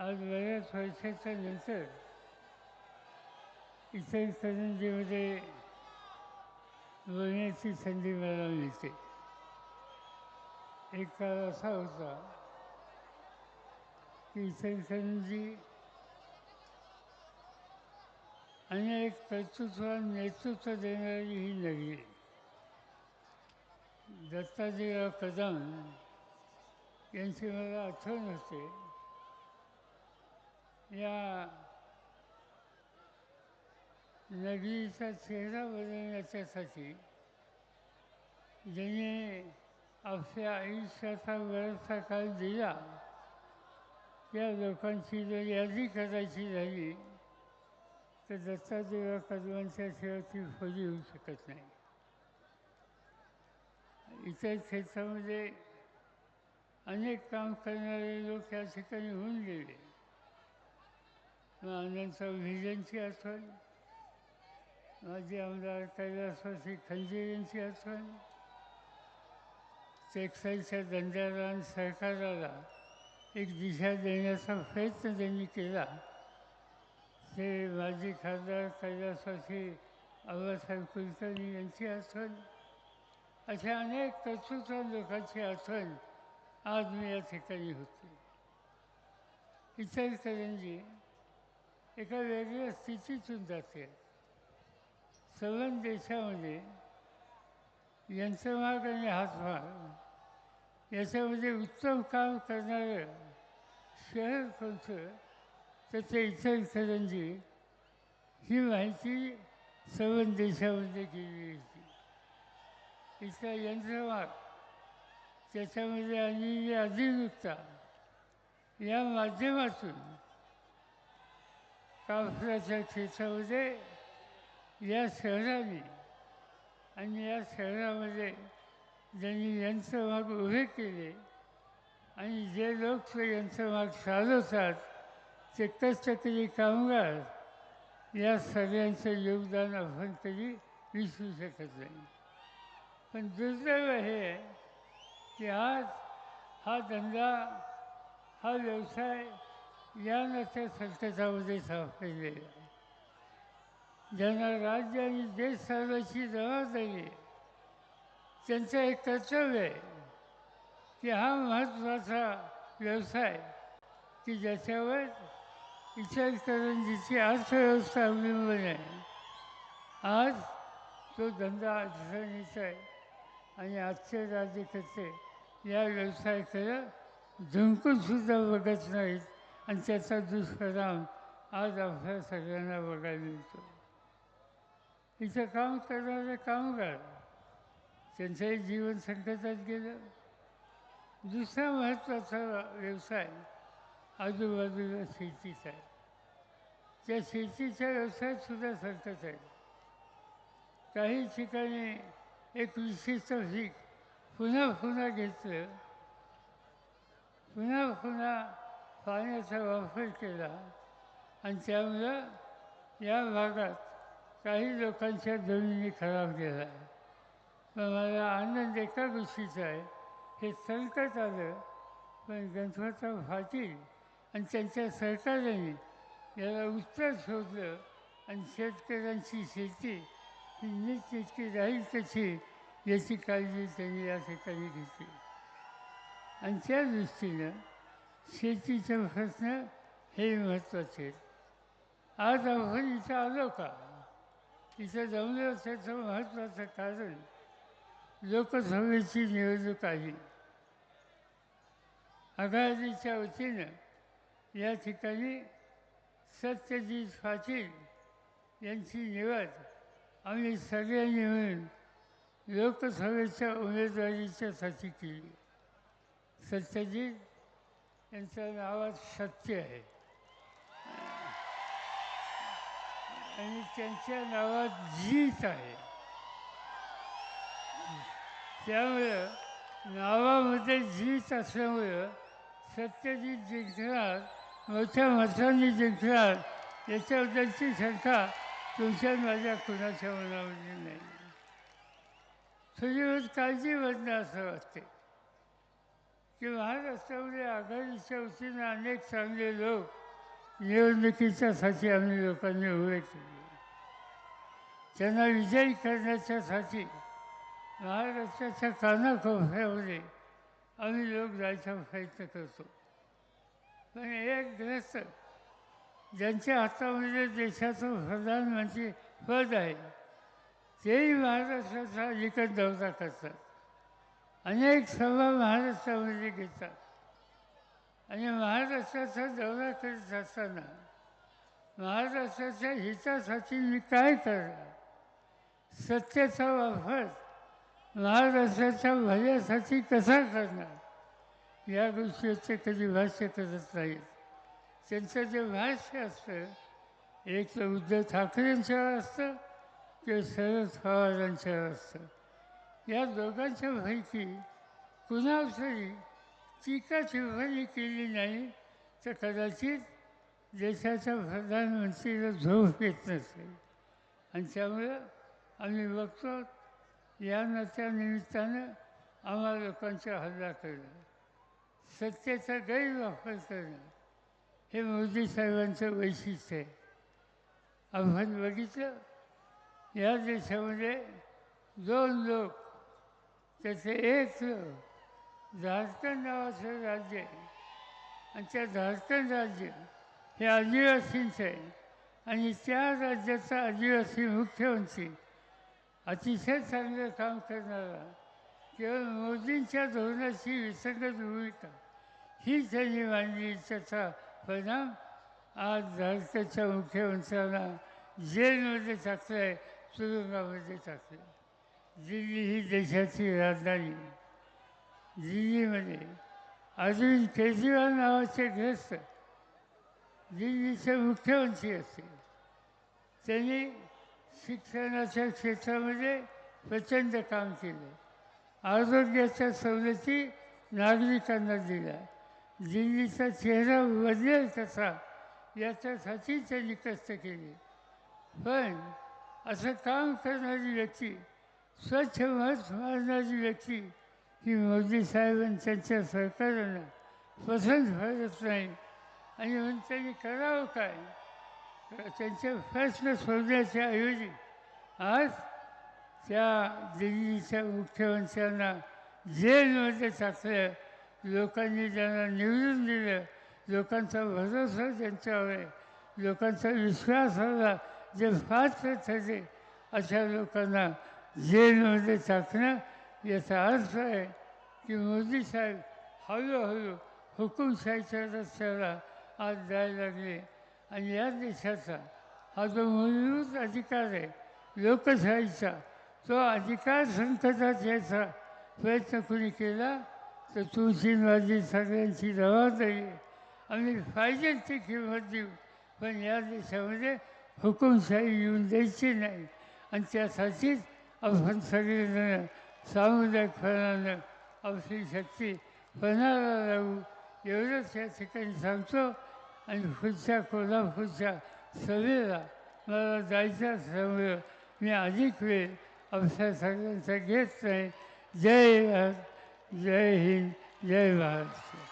आज बऱ्याच वर्षाच्या नंतर इतर करंजीमध्ये बोलण्याची संधी मला मिळते. एक काळ असा होता की इचलकरंजी अनेक कर्तृत्व नेतृत्व देणारी ही नगरी. दत्ताजीराव कदम यांची मला आठवण होते. या नगरीचा चेहरा बदलण्याच्यासाठी ज्यांनी आपल्या आयुष्याचा वेळचा काळ दिला त्या लोकांची जर यादी करायची झाली तर दत्ताजीराव कदमांच्या शिवाय ती होऊ शकत नाही. इतर क्षेत्रामध्ये अनेक काम करणारे लोक या ठिकाणी होऊन गेले. आनंदचा चौधरीयांची आठवण माजी आमदार कैलासवासी खंजीर यांची आठवण टेक्साईलच्या धंद्याला आणि सरकाराला एक दिशा देण्याचा प्रयत्न त्यांनी केला. ते माजी खासदार कैलासवासी आबासाहेब कुलकर्णी यांची आठवण अशा अनेक कर्तृत्व लोकांची आठवण आज मी या ठिकाणी होते. इचलकरंजी एका वेगळ्या स्थितीतून जाते. सवन देशामध्ये यंत्रमाग आणि हातमाग याच्यामध्ये उत्तम काम करणारं शहर कोणतं? तर ते इचलकरंजी ही माहिती सवन देशामध्ये गेली होती. इथला यंत्रमाग त्याच्यामध्ये आणि अधिकृतता या माध्यमातून कापसाच्या क्षेत्रामध्ये या शहराने आणि या शहरामध्ये ज्यांनी यंत्रमाग उभे केले आणि जे लोक ते यंत्रमाग चालवतात ते कष्टकरी कामगार या सगळ्यांचं योगदान आपण कधी विसरू शकत नाही. पण दुर्दैव हे आहे की आज हा धंदा हा व्यवसाय या नसत्या संकटामध्ये सापडलेला ज्यांना राज्य आणि देश चालवायची जबाबदारी त्यांचं एक कर्तव्य आहे की हा महत्त्वाचा व्यवसाय की ज्याच्यावर इचलकरंजीची अर्थव्यवस्था अवलंबून आहे. आज तो धंदा अडचणीचा आहे आणि आजचे राज्यकर्ते या व्यवसायाकडे झुंकूनसुद्धा बघत नाहीत. आणि त्याचा दुष्परिणाम आज आपल्या सगळ्यांना बघायला मिळतो इथं काम करणारे कामगार त्यांचंही जीवन संकटात गेलं. दुसरा महत्त्वाचा व्यवसाय आजूबाजूला शेतीचा आहे. त्या शेतीच्या व्यवसायातसुद्धा संकट आहे. काही ठिकाणी एक विशिष्ट पीक पुन्हा पुन्हा घेतलं. पुन्हा पुन्हा पाण्याचा वापर केला. आणि त्यामुळं या भागात काही लोकांच्या जमिनी खराब गेल्या. पण मला आनंद एका गोष्टीचा आहे. हे संकट आलं पण गणपतराव पाटील आणि त्यांच्या सरकारने याला उत्तर शोधलं आणि शेतकऱ्यांची शेती ही नीट राहील कशी याची काळजी त्यांनी या ठिकाणी घेतली. आणि त्या दृष्टीनं शेतीचं असणं हे महत्त्वाचे आज आपण इथं आलो का? इथं जमलं त्याचं महत्त्वाचं कारण लोकसभेची निवडणूक आहे. आघाडीच्या वतीनं या ठिकाणी सत्यजित पाटील यांची निवड आम्ही सगळ्यांनी मिळून लोकसभेच्या उमेदवारीच्यासाठी केली. सत्यजित यांच्या नावात सत्य आहे. आणि त्यांच्या नावात जीत आहे. त्यामुळं नावामध्ये जीत असल्यामुळं सत्यजित जिंकणार मोठ्या मतांनी जिंकणार याच्याबद्दलची शंका तुमच्या माझ्या कुणाच्या मनामध्ये नाही. थोडी काळजी बदला असं वाटते की महाराष्ट्रामध्ये आघाडीच्या वतीने अनेक चांगले लोक निवडणुकीच्यासाठी आम्ही लोकांनी उभे केले. त्यांना विजयी करण्याच्यासाठी महाराष्ट्राच्या कानाकोपऱ्यामध्ये आम्ही लोक जायचा प्रयत्न करतो. पण एक ग्रस्त ज्यांच्या हातामध्ये देशाचं प्रधानमंत्री पद आहे तेही महाराष्ट्राचा अलीकड दौरा करतात. अनेक सभा महाराष्ट्रामध्ये घेतात. आणि महाराष्ट्राचा दौरा करत असताना महाराष्ट्राच्या हितासाठी मी काय करणार? सत्तेचा वापर महाराष्ट्राच्या भल्यासाठी कसा करणार? या गोष्टीचे कधी भाष्य करत नाहीत. त्यांचं जे भाष्य असतं एक तर उद्धव ठाकरेंच्यावर असतं ते शरद पवारांच्यावर असतं. या दोघांच्या पैकी कुणावसरी टीका टिप्पणी केली नाही तर कदाचित देशाच्या प्रधानमंत्रीला झोप येत नसेल. आणि त्यामुळं आम्ही बघतो या नात्या निमित्तानं आम्हा लोकांचा हल्ला करणं सत्तेचा गैरवापर करणं हे मोदी साहेबांचं वैशिष्ट्य आहे. आपण बघितलं या देशामध्ये दोन लोक त्याचे एक झारखंड नावाचं राज्य आहे आणि त्या झारखंड राज्य हे आदिवासींचं आहे. आणि त्या राज्याचा आदिवासी मुख्यमंत्री अतिशय चांगलं काम करणारा केवळ मोदींच्या धोरणाची विसंगत भूमिका ही त्यांनी मांडली त्याचा परिणाम आज झारखंडच्या मुख्यमंत्र्यांना जेलमध्ये टाकलं आहे तुरुंगामध्ये टाकलं दिल्ली ही देशाची राजधानी. दिल्लीमध्ये अरविंद केजरीवाल नावाचे ग्रस्त दिल्लीचे मुख्यमंत्री असतील त्यांनी शिक्षणाच्या क्षेत्रामध्ये प्रचंड काम केलं. आरोग्याच्या सवलती नागरिकांना दिल्या. दिल्लीचा चेहरा बदलेल कसा याच्यासाठी त्यांनी कष्ट केले. पण असं काम करणारी व्यक्ती स्वच्छ मत मारणारी व्यक्ती ही मोदी साहेबांनी त्यांच्या सरकारनं पसंत करत नाही. आणि म्हणून त्यांनी करावं काय? त्यांचे प्रश्न सोडण्याच्या ऐवजी आज त्या दिल्लीच्या मुख्यमंत्र्यांना जेलमध्ये टाकलं. लोकांनी त्यांना निवडून दिलं. लोकांचा भरोसा त्यांच्यावर आहे. लोकांचा विश्वास हवा जे फार ठरले अशा लोकांना जेलमध्ये टाकणं याचा अर्थ आहे की मोदी साहेब हळूहळू हुकुमशाहीच्या रस्त्याला आज जायला लागले. आणि या देशाचा हा जो मूलभूत अधिकार आहे लोकशाहीचा तो अधिकार संकटात यायचा प्रयत्न कोणी केला तर तुळशीवादी सगळ्यांची जबाबदारी आम्ही पाहिजे ती किंमत देऊ. पण या देशामध्ये हुकुमशाही येऊन द्यायची नाही. आणि त्यासाठीच आपण सगळेजण सामुदायिकपणानं आपली शक्ती पणाला लावू एवढंच या ठिकाणी सांगतो. आणि पुढच्या कोल्हापूरच्या सभेला मला जायचं असल्यामुळं मी अधिक वेळ आपल्या सगळ्यांचा घेत नाही. जय भारत जय हिंद जय महाराष्ट्र.